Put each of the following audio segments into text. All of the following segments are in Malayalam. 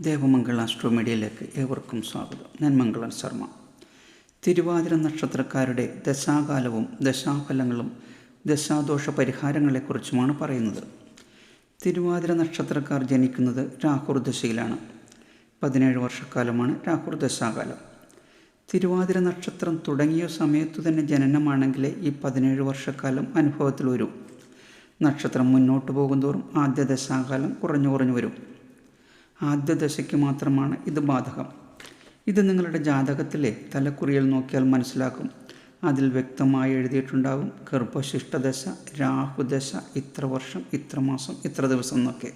ദേവമംഗൾ ആസ്ട്രോ മീഡിയയിലേക്ക് ഏവർക്കും സ്വാഗതം. ഞാൻ മംഗളൻ ശർമ്മ. തിരുവാതിര നക്ഷത്രക്കാരുടെ ദശാകാലവും ദശാഫലങ്ങളും ദശാദോഷ പരിഹാരങ്ങളെക്കുറിച്ചുമാണ് പറയുന്നത്. തിരുവാതിര നക്ഷത്രക്കാർ ജനിക്കുന്നത് രാഹുർ ദശയിലാണ്. പതിനേഴ് വർഷക്കാലമാണ് രാഹുർ ദശാകാലം. തിരുവാതിര നക്ഷത്രം തുടങ്ങിയ സമയത്തു തന്നെ ജനനമാണെങ്കിലേ ഈ പതിനേഴ് വർഷക്കാലം അനുഭവത്തിൽ വരും. നക്ഷത്രം മുന്നോട്ട് പോകുന്തോറും ആദ്യ ദശാകാലം കുറഞ്ഞു കുറഞ്ഞു വരും. ആദ്യ ദശയ്ക്ക് മാത്രമാണ് ഇത് ബാധകം. ഇത് നിങ്ങളുടെ ജാതകത്തിലെ തലക്കുറിയിൽ നോക്കിയാൽ മനസ്സിലാക്കും. അതിൽ വ്യക്തമായി എഴുതിയിട്ടുണ്ടാകും ഗർഭശിഷ്ടദശ രാഹുദശ ഇത്ര വർഷം ഇത്ര മാസം ഇത്ര ദിവസം എന്നൊക്കെ.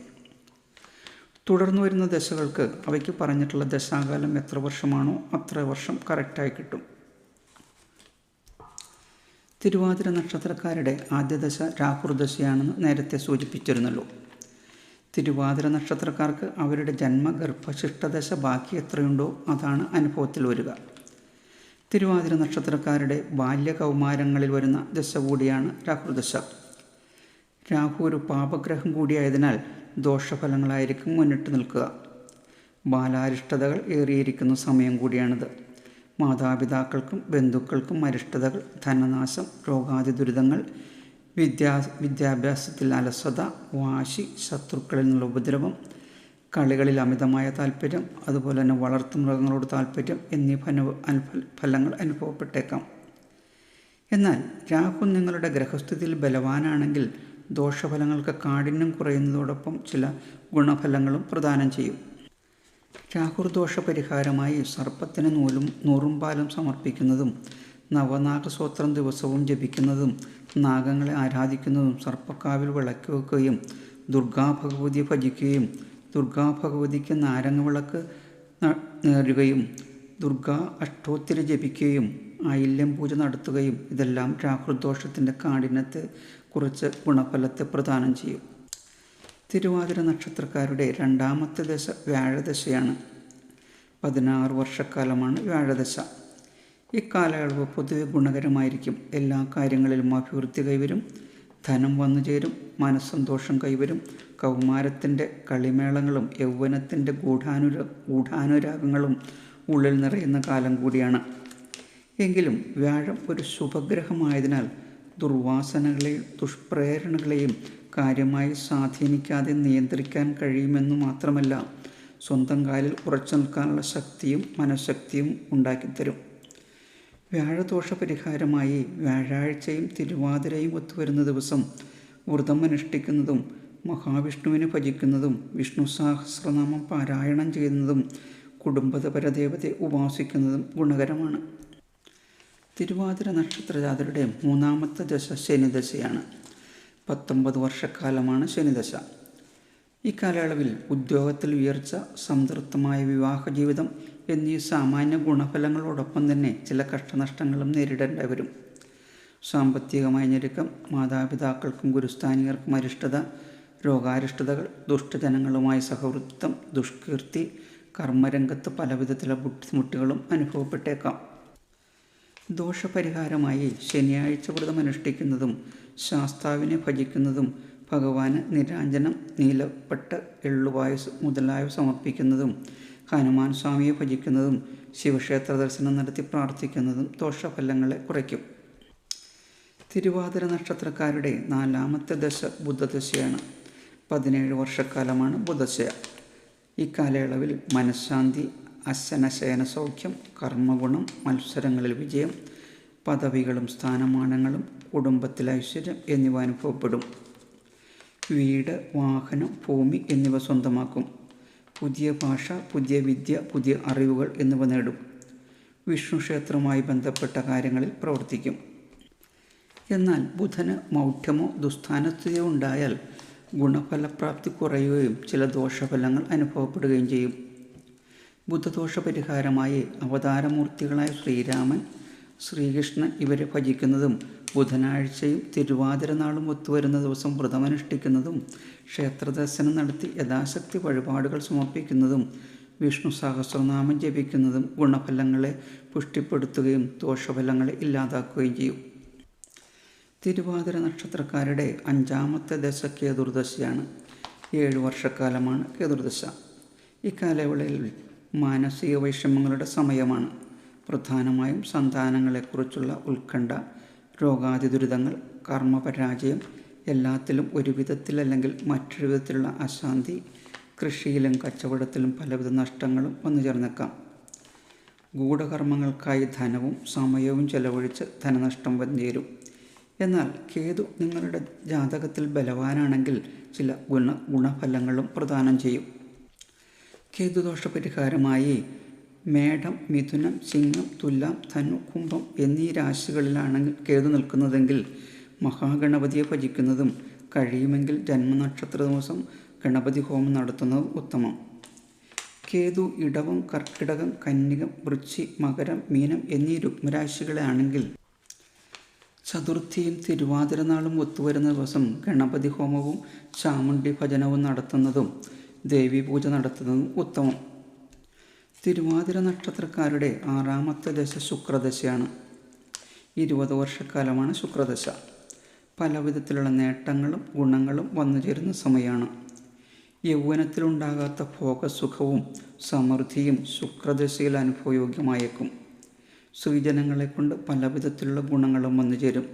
തുടർന്നു വരുന്ന ദശകൾക്ക് അവയ്ക്ക് പറഞ്ഞിട്ടുള്ള ദശാകാലം എത്ര വർഷമാണോ അത്ര വർഷം കറക്റ്റായി കിട്ടും. തിരുവാതിര നക്ഷത്രക്കാരുടെ ആദ്യ ദശ രാഹുർദശയാണെന്ന് നേരത്തെ സൂചിപ്പിച്ചിരുന്നല്ലോ. തിരുവാതിര നക്ഷത്രക്കാർക്ക് അവരുടെ ജന്മഗർഭശിഷ്ടദശ ബാക്കി എത്രയുണ്ടോ അതാണ് അനുഭവത്തിൽ വരിക. തിരുവാതിര നക്ഷത്രക്കാരുടെ ബാല്യകൗമാരങ്ങളിൽ വരുന്ന ദശ കൂടിയാണ് രാഹുദശ രാഹു ഒരു പാപഗ്രഹം കൂടിയായതിനാൽ ദോഷഫലങ്ങളായിരിക്കും മുന്നിട്ട് നിൽക്കുക. ബാലാരിഷ്ടതകൾ ഏറിയിരിക്കുന്ന സമയം കൂടിയാണിത്. മാതാപിതാക്കൾക്കും ബന്ധുക്കൾക്കും അരിഷ്ടതകൾ ധനനാശം രോഗാതി ദുരിതങ്ങൾ വിദ്യാ വിദ്യാഭ്യാസത്തിൽ അലസത വാശി ശത്രുക്കളിൽ നിന്നുള്ള ഉപദ്രവം കളികളിൽ അമിതമായ താല്പര്യം അതുപോലെ തന്നെ വളർത്തുമൃഗങ്ങളോട് താല്പര്യം എന്നീ ഫല ഫലങ്ങൾ അനുഭവപ്പെട്ടേക്കാം. എന്നാൽ രാഹു നിങ്ങളുടെ ഗ്രഹസ്ഥിതിയിൽ ബലവാനാണെങ്കിൽ ദോഷഫലങ്ങൾക്ക് കാഠിന്യം കുറയുന്നതോടൊപ്പം ചില ഗുണഫലങ്ങളും പ്രദാനം ചെയ്യും. രാഹുർ ദോഷ പരിഹാരമായി സർപ്പത്തിന് നൂലും നൂറും പാലും സമർപ്പിക്കുന്നതും നവനാഗസ്തോത്രം ദിവസവും ജപിക്കുന്നതും നാഗങ്ങളെ ആരാധിക്കുന്നതും സർപ്പക്കാവിൽ വിളക്ക് വെക്കുകയും ദുർഗാഭഗവതിയെ ഭജിക്കുകയും ദുർഗാഭഗവതിക്ക് നാരങ്ങ വിളക്ക് നേടുകയും ദുർഗാ അഷ്ടോത്തിരി ജപിക്കുകയും ആയില്യം പൂജ നടത്തുകയും ഇതെല്ലാം രാഹുദോഷത്തിന്റെ കാഠിനത്തെ കുറിച്ച് ഗുണഫലത്തെ പ്രദാനം ചെയ്യും. തിരുവാതിര നക്ഷത്രക്കാരുടെ രണ്ടാമത്തെ ദശ വ്യാഴദശയാണ്. പതിനാറ് വർഷക്കാലമാണ് വ്യാഴദശ. ഈ കാലയളവ് പൊതുവെ ഗുണകരമായിരിക്കും. എല്ലാ കാര്യങ്ങളിലും അഭിവൃദ്ധി കൈവരും. ധനം വന്നു ചേരും. മനസ്സന്തോഷം കൈവരും. കൗമാരത്തിന്റെ കളിമേളങ്ങളും യൗവനത്തിന്റെ ഗൂഢാനുര ഗൂഢാനുരാഗങ്ങളും ഉള്ളിൽ നിറയുന്ന കാലം കൂടിയാണ്. എങ്കിലും വ്യാഴം ഒരു ശുഭഗ്രഹമായതിനാൽ ദുർവാസനകളെയും ദുഷ്പ്രേരണകളെയും കാര്യമായി സ്വാധീനിക്കാതെ നിയന്ത്രിക്കാൻ കഴിയുമെന്ന് മാത്രമല്ല സ്വന്തം കാലിൽ ഉറച്ചു നിൽക്കാനുള്ള ശക്തിയും മനഃശക്തിയും ഉണ്ടാക്കിത്തരും. വ്യാഴദോഷ പരിഹാരമായി വ്യാഴാഴ്ചയും തിരുവാതിരയും ഒത്തുവരുന്ന ദിവസം വ്രതം അനുഷ്ഠിക്കുന്നതും മഹാവിഷ്ണുവിനെ ഭജിക്കുന്നതും വിഷ്ണു സഹസ്രനാമം പാരായണം ചെയ്യുന്നതും കുടുംബപരദേവതയെ ഉപാസിക്കുന്നതും ഗുണകരമാണ്. തിരുവാതിര നക്ഷത്രജാതരുടെ മൂന്നാമത്തെ ദശ ശനിദശയാണ്. പത്തൊമ്പത് വർഷക്കാലമാണ് ശനിദശ. ഈ കാലയളവിൽ ഉദ്യോഗത്തിൽ ഉയർച്ച സംതൃപ്തമായ വിവാഹ ജീവിതം എന്നീ സാമാന്യ ഗുണഫലങ്ങളോടൊപ്പം തന്നെ ചില കഷ്ടനഷ്ടങ്ങളും നേരിടേണ്ടി വരും. സാമ്പത്തികമായ ഞെരുക്കം മാതാപിതാക്കൾക്കും ഗുരുസ്ഥാനികർക്കും അരിഷ്ടത രോഗാരിഷ്ടതകൾ ദുഷ്ടജനങ്ങളുമായി സഹവൃത്തം ദുഷ്കീർത്തി കർമ്മരംഗത്ത് പലവിധത്തിലെ ബുദ്ധിമുട്ടുകളും അനുഭവപ്പെട്ടേക്കാം. ദോഷപരിഹാരമായി ശനിയാഴ്ച വ്രതം അനുഷ്ഠിക്കുന്നതും ശാസ്താവിനെ ഭജിക്കുന്നതും ഭഗവാന് നിരാഞ്ജനം നീലപ്പെട്ട് എള്ളുവായുസ് മുതലായവ സമർപ്പിക്കുന്നതും ഹനുമാൻ സ്വാമിയെ ഭജിക്കുന്നതും ശിവക്ഷേത്ര ദർശനം നടത്തി പ്രാർത്ഥിക്കുന്നതും ദോഷഫലങ്ങളെ കുറയ്ക്കും. തിരുവാതിര നക്ഷത്രക്കാരുടെ നാലാമത്തെ ദശ ബുദ്ധദശയാണ് പതിനേഴ് വർഷക്കാലമാണ് ബുദ്ധശ ഈ കാലയളവിൽ മനഃശാന്തി അശനശയന സൗഖ്യം കർമ്മഗുണം മത്സരങ്ങളിൽ വിജയം പദവികളും സ്ഥാനമാനങ്ങളും കുടുംബത്തിലെ ഐശ്വര്യം എന്നിവ അനുഭവപ്പെടും. വീട് വാഹനം ഭൂമി എന്നിവ സ്വന്തമാക്കും. പുതിയ ഭാഷ പുതിയ വിദ്യ പുതിയ അറിവുകൾ എന്നിവ നേടും. വിഷ്ണു ക്ഷേത്രവുമായി ബന്ധപ്പെട്ട കാര്യങ്ങളിൽ പ്രവർത്തിക്കും. എന്നാൽ ബുധന് മൗഢ്യമോ ദുസ്ഥാനസ്ഥിതിയോ ഉണ്ടായാൽ ഗുണഫലപ്രാപ്തി കുറയുകയും ചില ദോഷഫലങ്ങൾ അനുഭവപ്പെടുകയും ചെയ്യും. ബുധദോഷ പരിഹാരമായി അവതാരമൂർത്തികളായ ശ്രീരാമൻ ശ്രീകൃഷ്ണൻ ഇവരെ ഭജിക്കുന്നതും ബുധനാഴ്ചയും തിരുവാതിര നാളും ഒത്തുവരുന്ന ദിവസം വ്രതമനുഷ്ഠിക്കുന്നതും ക്ഷേത്രദർശനം നടത്തി യഥാശക്തി വഴിപാടുകൾ സമർപ്പിക്കുന്നതും വിഷ്ണു സഹസ്രനാമം ജപിക്കുന്നതും ഗുണഫലങ്ങളെ പുഷ്ടിപ്പെടുത്തുകയും ദോഷഫലങ്ങളെ ഇല്ലാതാക്കുകയും ചെയ്യും. തിരുവാതിര നക്ഷത്രക്കാരുടെ അഞ്ചാമത്തെ ദശ കേതുർദശയാണ്. ഏഴു വർഷക്കാലമാണ് കേതുർദശ. ഇക്കാലയളവിൽ കാലയളവിൽ മാനസിക വൈഷമ്യങ്ങളുടെ സമയമാണ്. പ്രധാനമായും സന്താനങ്ങളെക്കുറിച്ചുള്ള ഉത്കണ്ഠ രോഗാതി ദുരിതങ്ങൾ കർമ്മപരാജയം എല്ലാത്തിലും ഒരു വിധത്തിലല്ലെങ്കിൽ മറ്റൊരു വിധത്തിലുള്ള അശാന്തി കൃഷിയിലും കച്ചവടത്തിലും പലവിധ നഷ്ടങ്ങളും വന്നു ചേർന്നേക്കാം. ഗൂഢകർമ്മങ്ങൾക്കായി ധനവും സമയവും ചെലവഴിച്ച് ധനനഷ്ടം വന്നേരും എന്നാൽ കേതു നിങ്ങളുടെ ജാതകത്തിൽ ബലവാനാണെങ്കിൽ ചില ഗുണ ഗുണഫലങ്ങളും പ്രദാനം ചെയ്യും. കേതുദോഷ പരിഹാരമായി മേടം മിഥുനം സിംഹം തുലാം ധനു കുംഭം എന്നീ രാശികളിലാണെങ്കിൽ കേതു നിൽക്കുന്നതെങ്കിൽ മഹാഗണപതിയെ ഭജിക്കുന്നതും കഴിയുമെങ്കിൽ ജന്മനക്ഷത്ര ദിവസം ഗണപതി ഹോമം നടത്തുന്നതും ഉത്തമം. കേതു ഇടവം കർക്കിടകം കന്യകം വൃച്ചി മകരം മീനം എന്നീ രുക്മരാശികളാണെങ്കിൽ ചതുർത്ഥിയും തിരുവാതിരനാളും ഒത്തുവരുന്ന ദിവസം ഗണപതി ഹോമവും ചാമുണ്ഡി ഭജനവും നടത്തുന്നതും ദേവീ പൂജ നടത്തുന്നതും ഉത്തമം. തിരുവാതിര നക്ഷത്രക്കാരുടെ ആറാമത്തെ ദശ ശുക്രദശയാണ്. ഇരുപത് വർഷക്കാലമാണ് ശുക്രദശ. പല വിധത്തിലുള്ള നേട്ടങ്ങളും ഗുണങ്ങളും വന്നു ചേരുന്ന സമയമാണ്. യൗവനത്തിലുണ്ടാകാത്ത ഭോഗസുഖവും സമൃദ്ധിയും ശുക്രദശയിൽ അനുഭവയോഗ്യമായേക്കും. സ്ത്രീജനങ്ങളെ കൊണ്ട് പല വിധത്തിലുള്ള ഗുണങ്ങളും വന്നു ചേരും.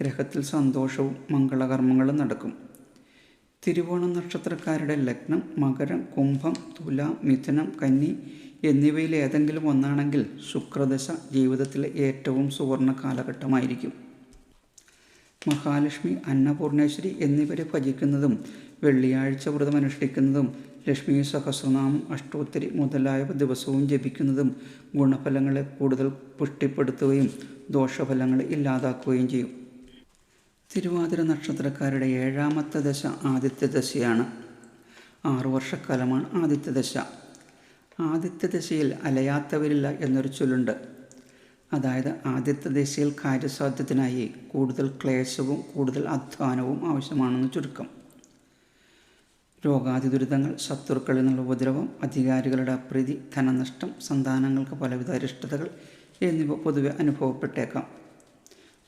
ഗ്രഹത്തിൽ സന്തോഷവും മംഗളകർമ്മങ്ങളും നടക്കും. തിരുവോണം നക്ഷത്രക്കാരുടെ ലഗ്നം മകരം കുംഭം തുല മിഥുനം കന്നി എന്നിവയിൽ ഏതെങ്കിലും ഒന്നാണെങ്കിൽ ശുക്രദശ ജീവിതത്തിലെ ഏറ്റവും സുവർണ കാലഘട്ടമായിരിക്കും. മഹാലക്ഷ്മി അന്നപൂർണേശ്വരി എന്നിവരെ ഭജിക്കുന്നതും വെള്ളിയാഴ്ച വ്രതം അനുഷ്ഠിക്കുന്നതും ലക്ഷ്മി സഹസ്രനാമം അഷ്ടോത്തരി മുതലായവ ദിവസവും ജപിക്കുന്നതും ഗുണഫലങ്ങളെ കൂടുതൽ പുഷ്ടിപ്പെടുത്തുകയും ദോഷഫലങ്ങളെ ഇല്ലാതാക്കുകയും ചെയ്യും. തിരുവാതിര നക്ഷത്രക്കാരുടെ ഏഴാമത്തെ ദശ ആദിത്യദശയാണ് ആറു വർഷക്കാലമാണ് ആദിത്യ ദശ. ആദിത്യ ദശയിൽ അലയാത്തവരില്ല എന്നൊരു ചൊല്ലുണ്ട്. അതായത് ആദിത്യ ദശയിൽ കാര്യസാധ്യത്തിനായി കൂടുതൽ ക്ലേശവും കൂടുതൽ അധ്വാനവും ആവശ്യമാണെന്ന് ചുരുക്കം. രോഗാതി ദുരിതങ്ങൾ ശത്രുക്കളിൽ നിന്നുള്ള ഉപദ്രവം അധികാരികളുടെ അപ്രീതി ധനനഷ്ടം സന്താനങ്ങൾക്ക് പലവിധ അരിഷ്ടതകൾ എന്നിവ പൊതുവെ അനുഭവപ്പെട്ടേക്കാം.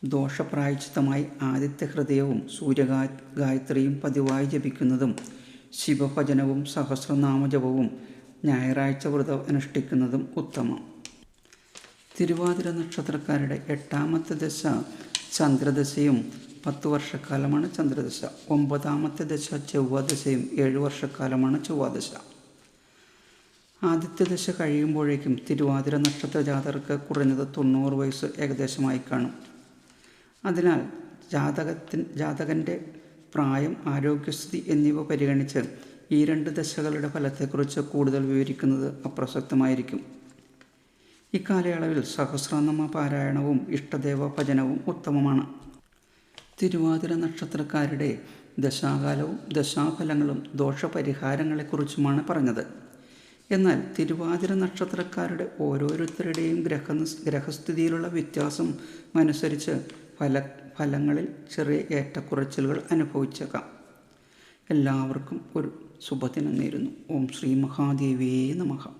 ദോഷപ്രായച്ചിത്തമായി ആദിത്യ ഹൃദയവും സൂര്യഗാ ഗായത്രിയും പതിവായി ജപിക്കുന്നതും ശിവഭജനവും സഹസ്രനാമജപവും ഞായറാഴ്ച വ്രതം അനുഷ്ഠിക്കുന്നതും ഉത്തമം. തിരുവാതിര നക്ഷത്രക്കാരുടെ എട്ടാമത്തെ ദശ ചന്ദ്രദശയും പത്ത് വർഷക്കാലമാണ് ചന്ദ്രദശ. ഒമ്പതാമത്തെ ദശ ചൊവ്വാദശയും ഏഴ് വർഷക്കാലമാണ് ചൊവ്വാദശ. ആദ്യത്തെ ദശ കഴിയുമ്പോഴേക്കും തിരുവാതിര നക്ഷത്ര ജാതകർക്ക് കുറഞ്ഞത് തൊണ്ണൂറ് വയസ്സ് ഏകദേശമായി കാണും. അതിനാൽ ജാതകത്തിൻ ജാതകന്റെ പ്രായം ആരോഗ്യസ്ഥിതി എന്നിവ പരിഗണിച്ച് ഈ രണ്ട് ദശകളുടെ ഫലത്തെക്കുറിച്ച് കൂടുതൽ വിവരിക്കുന്നത് അപ്രസക്തമായിരിക്കും. ഇക്കാലയളവിൽ സഹസ്രനാമ പാരായണവും ഇഷ്ടദേവ ഭജനവും ഉത്തമമാണ്. തിരുവാതിര നക്ഷത്രക്കാരുടെ ദശാകാലവും ദശാഫലങ്ങളും ദോഷപരിഹാരങ്ങളെക്കുറിച്ചുമാണ് പറഞ്ഞത്. എന്നാൽ തിരുവാതിര നക്ഷത്രക്കാരുടെ ഓരോരുത്തരുടെയും ഗ്രഹ ഗ്രഹസ്ഥിതിയിലുള്ള വ്യത്യാസം അനുസരിച്ച് ഫല ഫലങ്ങളിൽ ചെറിയ ഏറ്റക്കുറച്ചിലുകൾ അനുഭവിച്ചേക്കാം. എല്ലാവർക്കും ഒരു ശുഭദിനം നേരുന്നു. ഓം ശ്രീ മഹാദേവിയേ നമഃ.